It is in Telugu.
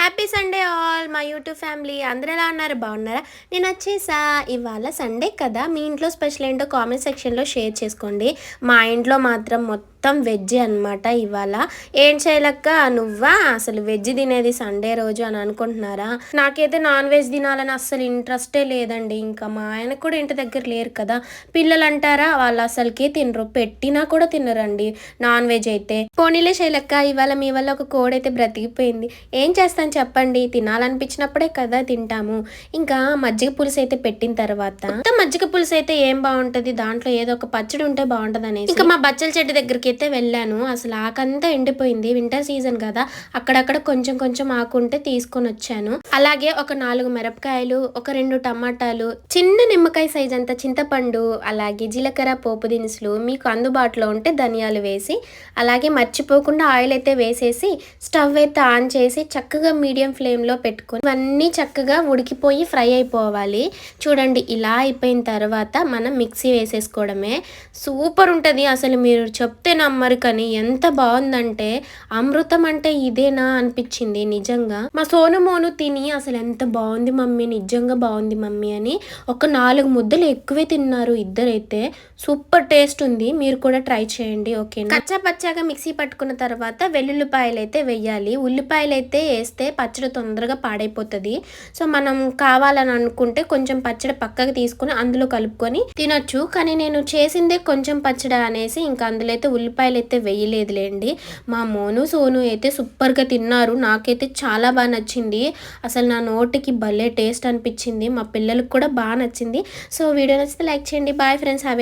హ్యాపీ సండే ఆల్ మా యూట్యూబ్ ఫ్యామిలీ అందరూ ఎలా ఉన్నారు? బాగున్నారా? నేను వచ్చేసా. ఇవాళ సండే కదా. మీ ఇంట్లో స్పెషల్ ఏంటో కామెంట్ సెక్షన్లో షేర్ చేసుకోండి. మా ఇంట్లో మాత్రం మొత్తం మొత్తం వెజ్ అన్నమాట ఇవాళ. ఏం చేయలక్క? నువ్వా? అసలు వెజ్ తినేది సండే రోజు అని అనుకుంటున్నారా? నాకైతే నాన్ వెజ్ తినాలని అస్సలు ఇంట్రెస్టే లేదండి. ఇంకా మా ఆయన కూడా ఇంటి దగ్గర లేరు కదా. పిల్లలు అంటారా వాళ్ళు అసలుకి తినరు. పెట్టినా కూడా తినరండి నాన్ వెజ్ అయితే. పోనీలే శైలక్క ఇవాళ మీ వల్ల ఒక కోడ్ అయితే బ్రతికిపోయింది. ఏం చేస్తాను చెప్పండి? తినాలనిపించినప్పుడే కదా తింటాము. ఇంకా మజ్జిగ పులుసు అయితే పెట్టిన తర్వాత మజ్జిగ పులుసు అయితే ఏం బాగుంటుంది? దాంట్లో ఏదో ఒక పచ్చడి ఉంటే బాగుంటుంది అనేసి. ఇంకా మా బచ్చల చెట్టు దగ్గరికి అయితే వెళ్ళాను. అసలు ఆకంతా ఎండిపోయింది. వింటర్ సీజన్ కదా. అక్కడక్కడ కొంచెం కొంచెం ఆకు ఉంటే తీసుకొని వచ్చాను. అలాగే ఒక నాలుగు మిరపకాయలు ఒక రెండు టమాటాలు చిన్న నిమ్మకాయ సైజ్ అంత చింతపండు అలాగే జీలకర్ర పోపు దినుసులు మీకు అందుబాటులో ఉంటే ధనియాలు వేసి అలాగే మర్చిపోకుండా ఆయిల్ అయితే వేసేసి స్టవ్ అయితే ఆన్ చేసి చక్కగా మీడియం ఫ్లేమ్లో పెట్టుకొని ఇవన్నీ చక్కగా ఉడికిపోయి ఫ్రై అయిపోవాలి. చూడండి ఇలా అయిపోయిన తర్వాత మనం మిక్సీ వేసేసుకోవడమే. సూపర్ ఉంటుంది. అసలు మీరు చెప్తే నమ్మరు కానీ ఎంత బాగుందంటే అమృతం అంటే ఇదేనా అనిపించింది నిజంగా. మా సోనమోను తిని అసలు ఎంత బాగుంది మమ్మీ నిజంగా బాగుంది మమ్మీ అని ఒక నాలుగు ముద్దలు ఎక్కువే తిన్నారు ఇద్దరైతే. సూపర్ టేస్ట్ ఉంది. మీరు కూడా ట్రై చేయండి ఓకే కచ్చా పచ్చాగా మిక్సీ పట్టుకున్న తర్వాత వెల్లుల్లిపాయలు అయితే వెయ్యాలి. ఉల్లిపాయలు అయితే వేస్తే పచ్చడి తొందరగా పాడైపోతుంది. సో మనం కావాలని అనుకుంటే కొంచెం పచ్చడి పక్కకి తీసుకుని అందులో కలుపుకొని తినొచ్చు. కానీ నేను చేసిందే కొంచెం పచ్చడి అనేసి ఇంకా అందులో అయితే ఉల్లిపాయలు అయితే వేయలేదులేండి. మా మోను సోను అయితే సూపర్గా తిన్నారు. నాకైతే చాలా బాగా నచ్చింది. అసలు నా నోటికి భలే టేస్ట్ అనిపించింది. మా పిల్లలకు కూడా బాగా నచ్చింది. సో వీడియో నచ్చితే లైక్ చేయండి. Bye friends. హ్యావ్